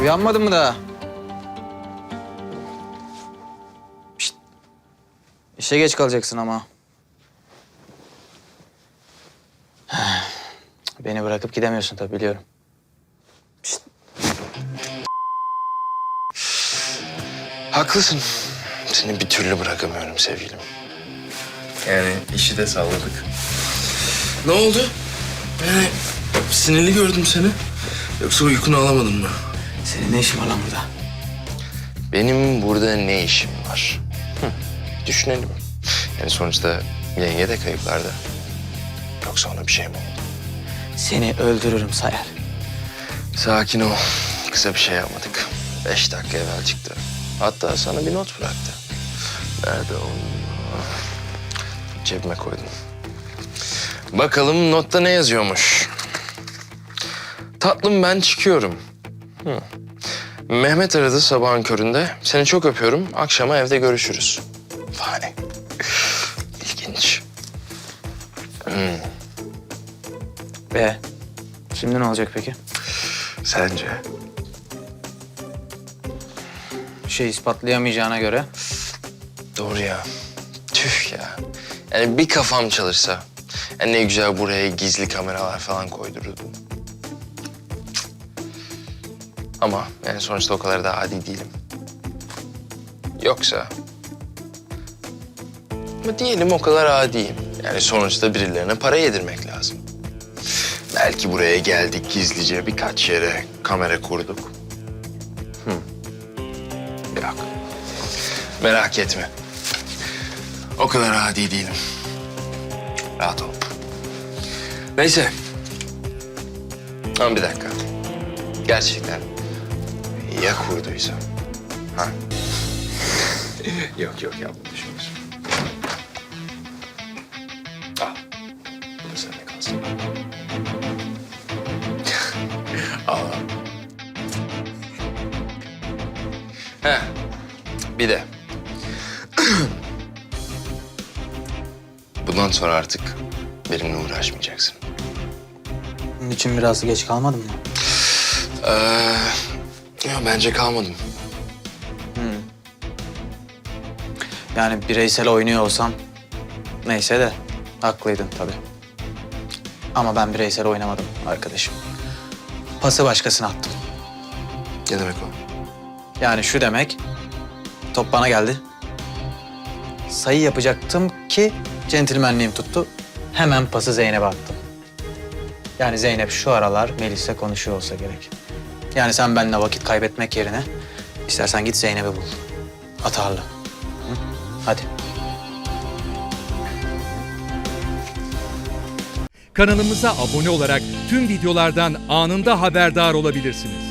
Uyanmadın mı daha? Şşt. İşe geç kalacaksın ama. Beni bırakıp gidemiyorsun tabii biliyorum. Haklısın. Seni bir türlü bırakamıyorum sevgilim. Yani işi de salladık. Ne oldu? Yani sinirli gördüm seni. Yoksa uykunu alamadın mı? Senin ne işin var lan burada? Benim burada ne işim var? Hı, düşünelim. Yani sonuçta yenge de kayıplarda. Yoksa ona bir şey mi oldu? Seni öldürürüm Sayar. Sakin ol. Kısa bir şey yapmadık. Beş dakika evvel çıktı. Hatta sana bir not bıraktı. Nerede o? Cebime koydum. Bakalım notta ne yazıyormuş. Tatlım ben çıkıyorum. Hı. Mehmet aradı sabahın köründe. Seni çok öpüyorum. Akşama evde görüşürüz. Vay. İlginç. Ve şimdi ne olacak peki? Sence? Bir şey ispatlayamayacağına göre Doğru ya. Tüh ya. Yani bir kafam çalışsa. Yani ne güzel buraya gizli kameralar falan koydururdum. Ama yani sonuçta o kadar da adi değilim. Yoksa... Ama diyelim o kadar adiyim. Yani sonuçta birilerine para yedirmek lazım. Belki buraya geldik gizlice birkaç yere kamera kurduk. Hı. Yok. Merak etme. O kadar adi değilim. Rahat ol. Neyse. Ama bir dakika. Gerçekten ya kurduysam? Ha? yok yok yapmamışımdır. Al. Bu da sende kalsın. Al. Heh. Bir de. Bundan sonra artık benimle uğraşmayacaksın. bunun için biraz geç kalmadın mı? Ee, ya bence kalmadım. Yani bireysel oynuyor olsam neyse de haklıydın tabii. Ama ben bireysel oynamadım arkadaşım. Pası başkasına attım. Ne demek o? Yani şu demek, top bana geldi. Sayı yapacaktım ki centilmenliğim tuttu. Hemen pası Zeynep'e attım. Yani Zeynep şu aralar Melis'le konuşuyor olsa gerek. Yani sen benimle vakit kaybetmek yerine istersen git Zeynep'i bul. Atarlı. Hı? Hadi. Kanalımıza abone olarak tüm videolardan anında haberdar olabilirsiniz.